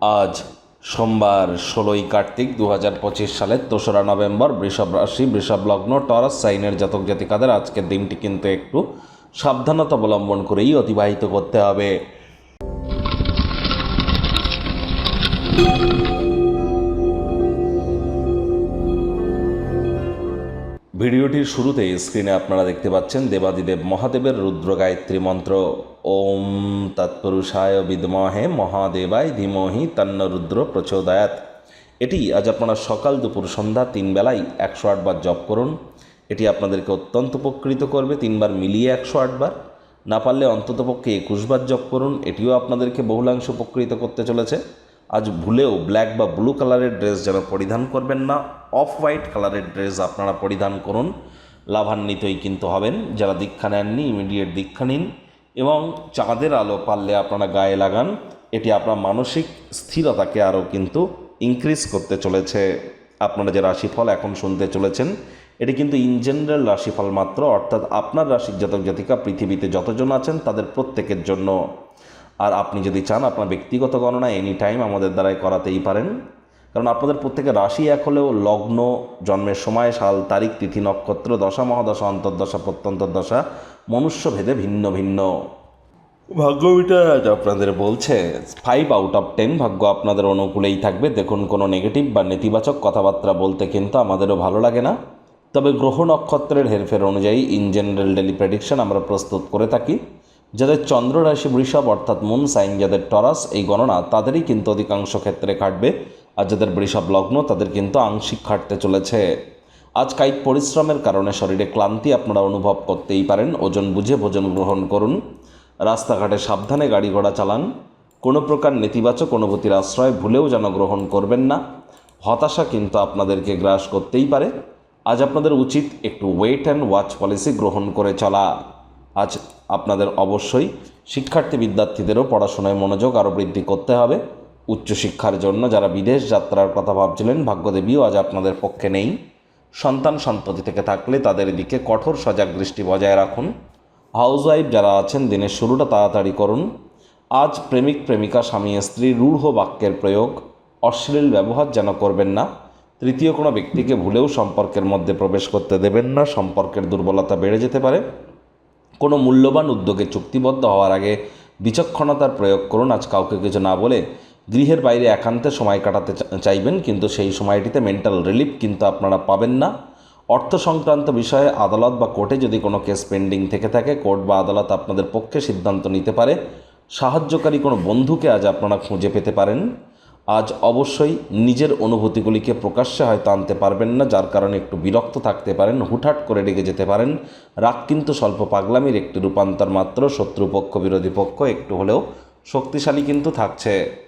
আজ সোমবার ষোলোই কার্তিক দু হাজার পঁচিশ সালের দোসরা নভেম্বর বৃষভ রাশি, বৃষভ লগ্ন, টরাস, সাইনের জাতক জাতিকাদের আজকের দিনটি কিন্তু একটু সাবধানতা অবলম্বন করেই অতিবাহিত করতে হবে। ভিডিওটির শুরুতে স্ক্রিনে আপনারা দেখতে পাচ্ছেন দেবাদিদেব মহাদেবের রুদ্র গায়ত্রী মন্ত্র। ওম তৎপুরুষায় বিদ্মহে মহাদেবায় ধীমহি তন্ন রুদ্র প্রচোদয়াত এটি আজ আপনারা সকাল দুপুর সন্ধ্যা তিন বেলায় একশো আটবার জপ করুন। এটি আপনাদেরকে অত্যন্ত উপকৃত করবে তিনবার মিলিয়ে একশো আটবার না পারলে অন্ততপক্ষে একুশবার জপ করুন, এটিও আপনাদেরকে বহুলাংশ উপকৃত করতে চলেছে। আজ ভুলেও ব্ল্যাক বা ব্লু কালারের ড্রেস যেন পরিধান করবেন না, অফ হোয়াইট কালারের ড্রেস আপনারা পরিধান করুন। লাভান্বিতই কিন্তু হবেন, যারা দীক্ষা নেননি, ইমিডিয়েট দীক্ষা নিন এবং চাঁদের আলো পারলে আপনারা গায়ে লাগান। এটি আপনার মানসিক স্থিরতাকে আরও কিন্তু ইনক্রিজ করতে চলেছে। আপনারা যে রাশিফল এখন শুনতে চলেছেন, এটি কিন্তু ইন জেনারেল রাশিফল মাত্র, অর্থাৎ আপনার রাশির জাতক জাতিকা পৃথিবীতে যতজন আছেন তাদের প্রত্যেকের জন্য। আর আপনি যদি চান আপনার ব্যক্তিগত গণনা এনি টাইম আমাদের দ্বারাই করাতেই পারেন। কারণ আপনাদের প্রত্যেকের রাশি এক হলেও লগ্ন, জন্মের সময়, সাল, তারিখ, তিথি, নক্ষত্র, দশা, মহাদশা, অন্তর্দশা, প্রত্যন্তর্দশা, মনুষ্যভেদে ভিন্ন ভিন্ন। ভাগ্যবিটা আজ আপনাদের বলছে ফাইভ আউট অফ টেন ভাগ্য আপনাদের অনুকূলেই থাকবে। দেখুন, কোনো নেগেটিভ বা নেতিবাচক কথাবার্তা বলতে কিন্তু আমাদেরও ভালো লাগে না। তবে গ্রহ নক্ষত্রের হেরফের অনুযায়ী ইন জেনারেল ডেলি প্রেডিকশন আমরা প্রস্তুত করে থাকি। যাদের চন্দ্র রাশি বৃষভ অর্থাৎ মুন সাইন যাদের টরাস এই গণনা তাদেরই কিন্তু অধিকাংশ ক্ষেত্রে কাটবে আর যাদের বৃষভ লগ্ন, তাদের কিন্তু আংশিক খাটতে চলেছে। আজ কায়িক পরিশ্রমের কারণে শরীরে ক্লান্তি আপনারা অনুভব করতেই পারেন। ওজন বুঝে ভোজন গ্রহণ করুন। রাস্তাঘাটে সাবধানে গাড়ি ঘোড়া চালান। কোনো প্রকার নেতিবাচক অনুভূতির আশ্রয় ভুলেও যেন গ্রহণ করবেন না। হতাশা কিন্তু আপনাদেরকে গ্রাস করতেই পারে। আজ আপনাদের উচিত একটু ওয়েট অ্যান্ড ওয়াচ পলিসি গ্রহণ করে চলা। আজ আপনাদের অবশ্যই শিক্ষার্থী বিদ্যার্থীদেরও পড়াশোনায় মনোযোগ আরও বৃদ্ধি করতে হবে। উচ্চশিক্ষার জন্য যারা বিদেশ যাত্রার কথা ভাবছিলেন, ভাগ্যদেবীও আজ আপনাদের পক্ষে নেই। সন্তান সন্ততি থেকে থাকলে তাদের দিকে কঠোর সজাগ দৃষ্টি বজায় রাখুন। হাউসওয়াইফ যারা আছেন, দিনের শুরুটা তাড়াতাড়ি করুন। আজ প্রেমিক, প্রেমিকা, স্বামী, স্ত্রী, রূঢ় বাক্যের প্রয়োগ। অশ্লীল ব্যবহার যেন করবেন না। তৃতীয় কোনো ব্যক্তিকে ভুলেও সম্পর্কের মধ্যে প্রবেশ করতে দেবেন না। সম্পর্কের দুর্বলতা বেড়ে যেতে পারে। কোনো মূল্যবান উদ্যোগে চুক্তিবদ্ধ হওয়ার আগে বিচক্ষণতার প্রয়োগ করুন আজ কাউকে কিছু না বলে। গৃহের বাইরে একান্তে সময় কাটাতে চাইবেন, কিন্তু সেই সময়টিতে মেন্টাল রিলিফ কিন্তু আপনারা পাবেন না। অর্থ সংক্রান্ত বিষয়ে আদালত বা কোর্টে যদি কোনো কেস পেন্ডিং থেকে থাকে, কোর্ট বা আদালত আপনাদের পক্ষে সিদ্ধান্ত নিতে পারে। সাহায্যকারী কোনো বন্ধুকে আজ আপনারা খুঁজে পেতে পারেন। আজ অবশ্যই নিজের অনুভূতিগুলিকে প্রকাশ্যে হয়তো আনতে পারবেন না, যার কারণে একটু বিরক্ত থাকতে পারেন, হুটহাট করে ডেকে যেতে পারেন। রাগ কিন্তু স্বল্প পাগলামির একটি রূপান্তর মাত্র, শত্রুপক্ষ, বিরোধী পক্ষ, একটু হলেও শক্তিশালী কিন্তু থাকছে।